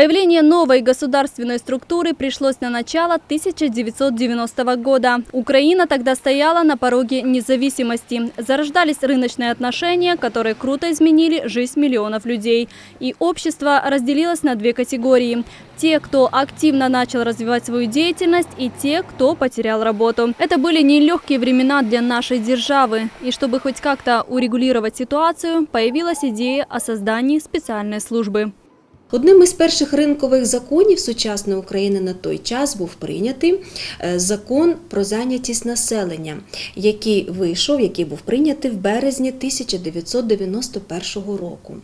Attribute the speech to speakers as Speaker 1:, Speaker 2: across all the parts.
Speaker 1: Появление новой государственной структуры пришлось на начало 1990 года. Украина тогда стояла на пороге независимости. Зарождались рыночные отношения, которые круто изменили жизнь миллионов людей. И общество разделилось на две категории. Те, кто активно начал развивать свою деятельность, и те, кто потерял работу. Это были нелегкие времена для нашей державы. И чтобы хоть как-то урегулировать ситуацию, появилась идея о создании специальной службы.
Speaker 2: Одним із перших ринкових законів сучасної України на той час був прийнятий е, закон про зайнятість населення, який вийшов, який був прийнятий в березні 1991 року.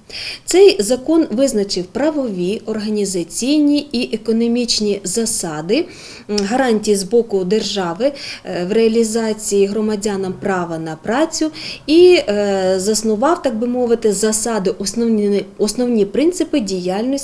Speaker 2: Цей закон визначив правові, організаційні і економічні засади, гарантії з боку держави е, в реалізації громадянам права на працю і е, заснував, так би мовити, засади, основні, основні принципи діяльності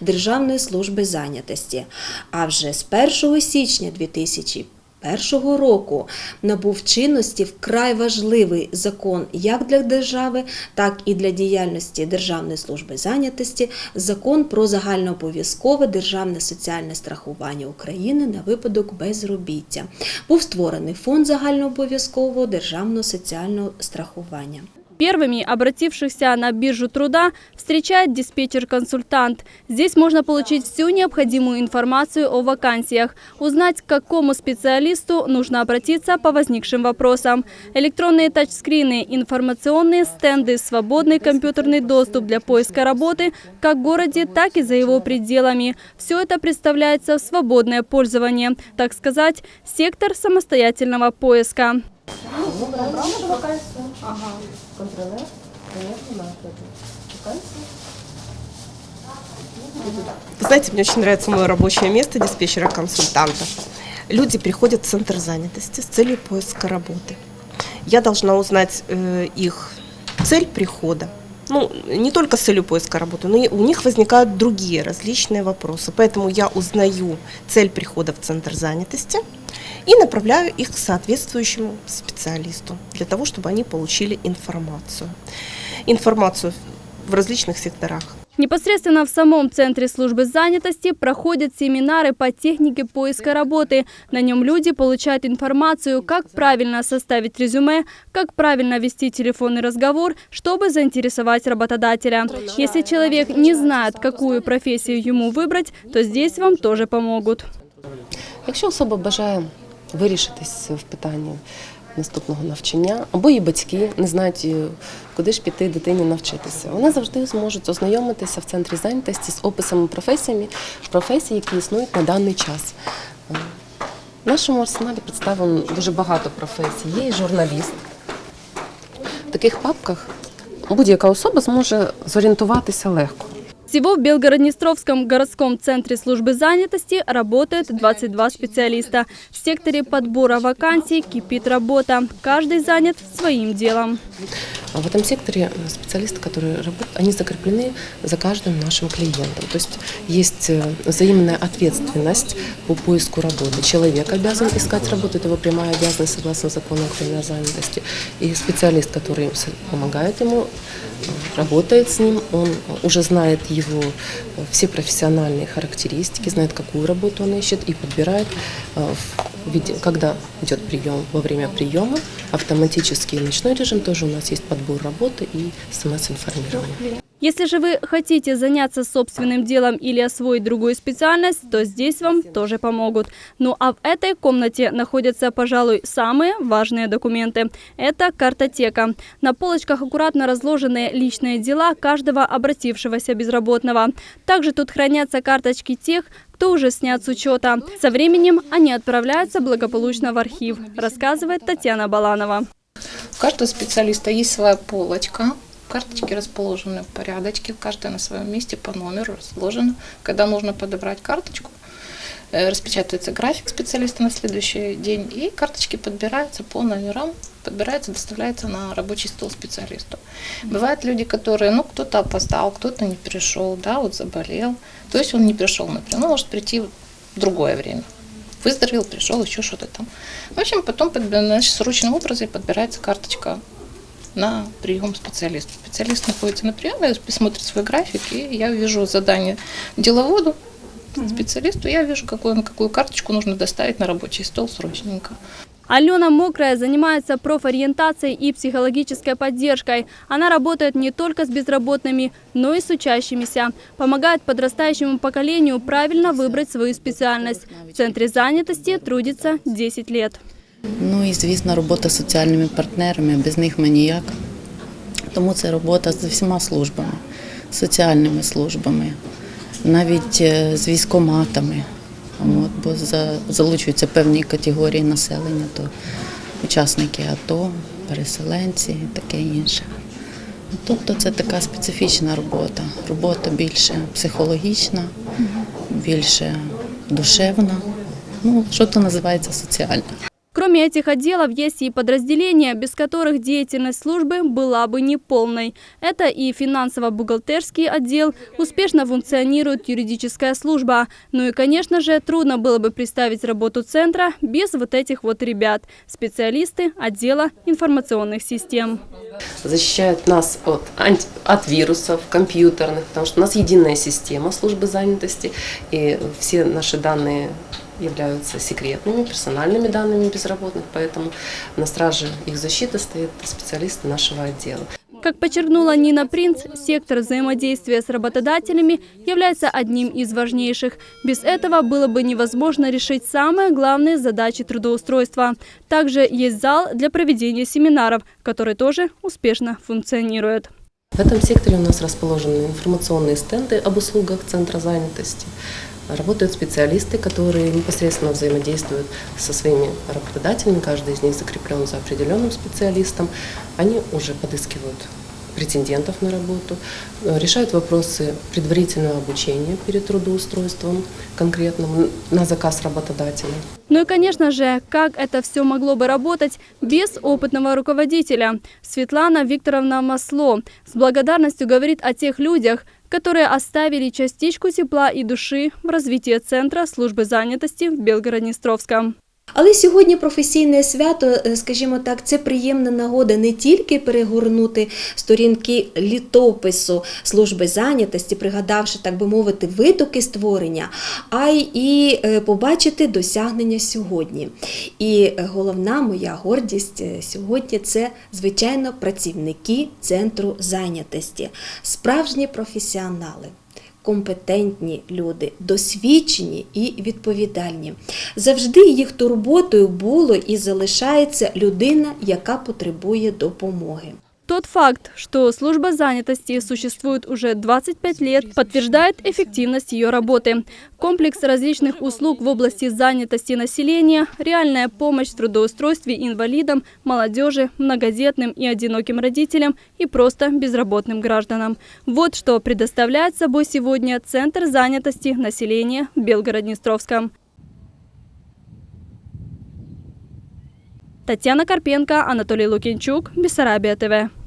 Speaker 2: Державної служби зайнятості. А вже з 1 січня 2001 року набув чинності вкрай важливий закон як для держави, так і для діяльності Державної служби зайнятості закон про загальнообов'язкове державне соціальне страхування України на випадок безробіття. Був створений фонд загальнообов'язкового державного соціального страхування.
Speaker 1: Первыми обратившихся на биржу труда встречает диспетчер-консультант. Здесь можно получить всю необходимую информацию о вакансиях, узнать, к какому специалисту нужно обратиться по возникшим вопросам. Электронные тачскрины, информационные стенды, свободный компьютерный доступ для поиска работы как в городе, так и за его пределами. Все это представляется в свободное пользование, так сказать, сектор самостоятельного поиска.
Speaker 3: Вы знаете, мне очень нравится мое рабочее место диспетчера-консультанта. Люди приходят в центр занятости с целью поиска работы. Я должна узнать э, их цель прихода. Ну, не только с целью поиска работы, но и у них возникают другие различные вопросы. Поэтому я узнаю цель прихода в центр занятости и направляю их к соответствующему специалисту для того, чтобы они получили информацию. Информацию в различных секторах.
Speaker 1: Непосредственно в самом центре службы занятости проходят семинары по технике поиска работы. На нем люди получают информацию, как правильно составить резюме, как правильно вести телефонный разговор, чтобы заинтересовать работодателя. Если человек не знает, какую профессию ему выбрать, то здесь вам тоже помогут.
Speaker 4: Якщо особа бажає вирішитись в питанні наступного навчання, або її батьки не знають, е, куди ж піти дитині навчитися, вони завжди зможуть ознайомитися в центрі зайнятості з описами професіями, професій, які існують на даний час. В нашому арсеналі представлено дуже багато професій. Є і журналіст. В таких папках будь-яка особа зможе зорієнтуватися легко.
Speaker 1: Всего в Белгород-Днестровском городском центре службы занятости работает 22 специалиста. В секторе подбора вакансий кипит работа. Каждый занят своим делом.
Speaker 4: А в этом секторе специалисты, которые работают, они закреплены за каждым нашим клиентом. То есть есть э, взаимная ответственность по поиску работы. Человек обязан искать работу, это его прямая обязанность согласно закону о занятости. И специалист, который помогает ему, э, работает с ним, он уже знает его э, все профессиональные характеристики, знает, какую работу он ищет и подбирает, э, в когда идет прием, во время приема, автоматический ночной режим, тоже у нас есть подбор работы и смс-информирование.
Speaker 1: Если же вы хотите заняться собственным делом или освоить другую специальность, то здесь вам тоже помогут. Ну а в этой комнате находятся, пожалуй, самые важные документы. Это картотека. На полочках аккуратно разложены личные дела каждого обратившегося безработного. Также тут хранятся карточки тех, кто уже снят с учета. Со временем они отправляются благополучно в архив, рассказывает Татьяна Баланова.
Speaker 5: У каждого специалиста есть своя полочка. Карточки расположены в порядочке, каждая на своем месте по номеру расположена. Когда нужно подобрать карточку, э, распечатывается график специалиста на следующий день, и карточки подбираются по номерам, подбираются, доставляются на рабочий стол специалисту. Бывают люди, которые, ну, кто-то опоздал, кто-то не пришел, да, вот заболел. То есть он не пришел, например, ну, может прийти в другое время. Выздоровел, пришел, еще что-то там. В общем, потом значит, срочным образом подбирается карточка на прием специалиста. Специалист находится на приеме, смотрит свой график, и я вижу задание деловоду, специалисту, я вижу, какую, на какую карточку нужно доставить на рабочий стол срочненько.
Speaker 1: Алена Мокрая занимается профориентацией и психологической поддержкой. Она работает не только с безработными, но и с учащимися. Помогает подрастающему поколению правильно выбрать свою специальность. В Центре занятости трудится 10 лет.
Speaker 6: Ну і звісно, робота з соціальними партнерами, без них ми ніяк. Тому це робота з всіма службами, соціальними службами, навіть е, з військоматами. От, бо за- залучуються певні категорії населення, то учасники АТО, переселенці і таке інше. Тобто це така специфічна робота. Робота більше психологічна, більше душевна. Ну, що то називається соціальна.
Speaker 1: Кроме этих отделов, есть и подразделения, без которых деятельность службы была бы неполной. Это и финансово-бухгалтерский отдел, успешно функционирует юридическая служба. Ну и, конечно же, трудно было бы представить работу центра без вот этих вот ребят, специалисты отдела информационных систем.
Speaker 4: защищает нас от, от вирусов компьютерных, потому что у нас единая система службы занятости, и все наши данные являются секретными, персональными данными безработных, поэтому на страже их защиты стоят специалисты нашего отдела.
Speaker 1: Как подчеркнула Нина Принц, сектор взаимодействия с работодателями является одним из важнейших. Без этого было бы невозможно решить самые главные задачи трудоустройства. Также есть зал для проведения семинаров, который тоже успешно функционирует.
Speaker 4: В этом секторе у нас расположены информационные стенды об услугах Центра занятости. Работают специалисты, которые непосредственно взаимодействуют со своими работодателями. Каждый из них закреплен за определенным специалистом. Они уже подыскивают претендентов на работу, э, решают вопросы предварительного обучения перед трудоустройством конкретным на заказ работодателя.
Speaker 1: Ну и, конечно же, как это все могло бы работать без опытного руководителя? Светлана Викторовна Масло с благодарностью говорит о тех людях, которые оставили частичку тепла и души в развитии Центра службы занятости в Белгород-Днестровском.
Speaker 2: Але сьогодні професійне свято, е, скажімо так, це приємна нагода не тільки перегорнути сторінки літопису служби зайнятості, пригадавши, так би мовити, витоки створення, а й і е, побачити досягнення сьогодні. І головна моя гордість е, сьогодні це, звичайно, працівники центру зайнятості, справжні професіонали компетентні люди, досвідчені і відповідальні. Завжди їх турботою було і залишається людина, яка потребує допомоги.
Speaker 1: Тот факт, что служба занятости существует уже 25 лет, подтверждает эффективность ее работы. Комплекс различных услуг в области занятости населения, реальная помощь в трудоустройстве инвалидам, молодежи, многодетным и одиноким родителям и просто безработным гражданам. Вот что предоставляет собой сегодня Центр занятости населения в Белгород-Днестровском. Татьяна Карпенко, Анатолий Лукинчук, Бессарабия ТВ.